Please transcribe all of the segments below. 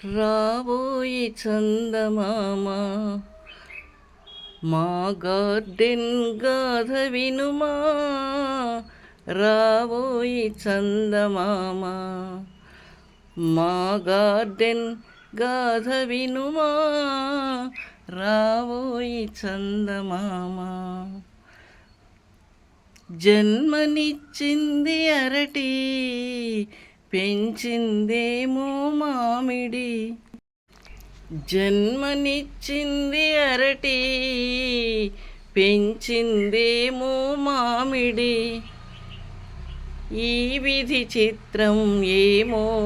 రాబోయి చందమామ మా గార్డెన్ గాథ వినుమా రాబోయి చందమామ మా గార్డెన్ గాథ వినుమా రాబోయి చందమామ జన్మనిచ్చింది అరటి పెంచిందేమో మామిడి. జన్మనిచ్చింది అరటి. పెంచిందేమో మామిడి. ఈ విధి చిత్రం ఏమో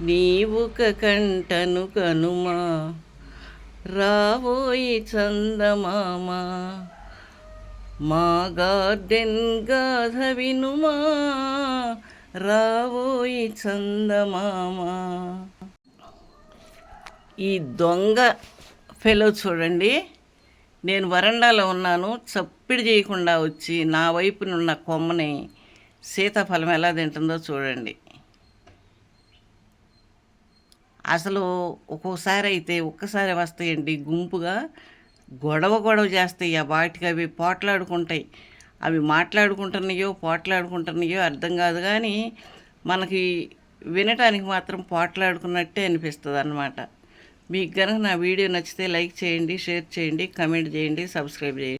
నీవుక కంటను కనుమా. రావోయి చందమామ. మా గార్డెన్ గాధ వినుమా. రావోయి చందమామ. ఈ దొంగ ఫెలో చూడండి. నేను వరండాలో ఉన్నాను. చప్పిడి చేయకుండా వచ్చి నా వైపునున్న కొమ్మని సీతాఫలం ఎలా తింటుందో చూడండి. అసలు ఒక్కోసారి అయితే ఒక్కసారి వస్తాయండి గుంపుగా గొడవ గొడవ చేస్తాయి ఆ వాటికి అవి పోట్లాడుకుంటాయి. అవి మాట్లాడుకుంటున్నాయో పోట్లాడుకుంటున్నాయో అర్థం కాదు కానీ మనకి వినటానికి మాత్రం పోట్లాడుకున్నట్టే అనిపిస్తుంది అన్నమాట మీకు కనుక నా వీడియో నచ్చితే లైక్ చేయండి షేర్ చేయండి కమెంట్ చేయండి సబ్స్క్రైబ్ చేయండి.